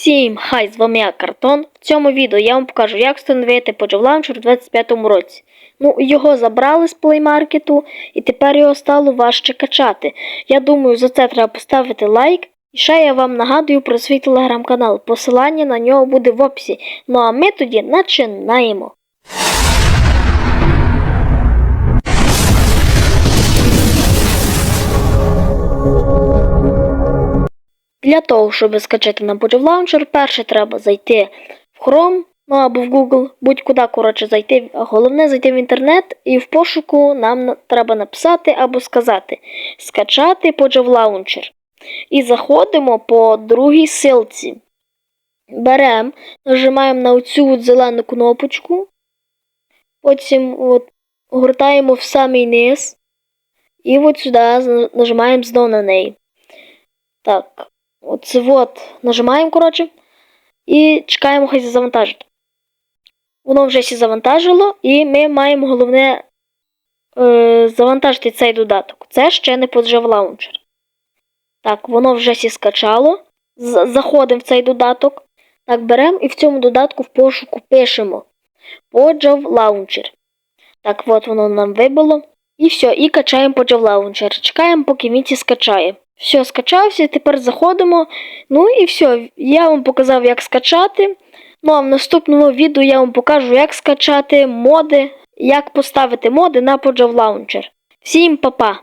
Всім хай, з вами я Картон. В цьому відео я вам покажу, як встановити Pojave Launcher у 25-му році. Ну, його забрали з плеймаркету, і тепер його стало важче качати. Я думаю, за це треба поставити лайк. І ще я вам нагадую про свій телеграм-канал. Посилання на нього буде в описі. Ну а ми тоді починаємо. Для того, щоб скачати на Pojave Launcher, перше треба зайти в Chrome, ну або в Google, будь-куди, коротше, зайти. Головне зайти в інтернет і в пошуку нам треба написати або сказати скачати Pojave Launcher. І заходимо по другій силці. Беремо, нажимаємо на оцю зелену кнопочку. Потім от, гортаємо в самий низ. І от сюди нажимаємо знову на неї. Так, оце от нажимаємо, коротше, і чекаємо, хай завантажить. Воно вже сі завантажило, і ми маємо головне е, завантажити цей додаток. Це ще не Pojave Launcher. Так, воно вже сі скачало. Заходимо в цей додаток. Так, беремо і в цьому додатку в пошуку пишемо Pojave Launcher. Так, от воно нам вибило. І все, і качаємо Pojave Launcher. Чекаємо, поки ці скачає. Все, скачався, тепер заходимо. Ну і все. Я вам показав, як скачати. Ну а в наступному відео я вам покажу, як скачати моди, як поставити моди на Pojave Launcher. Всім па-па!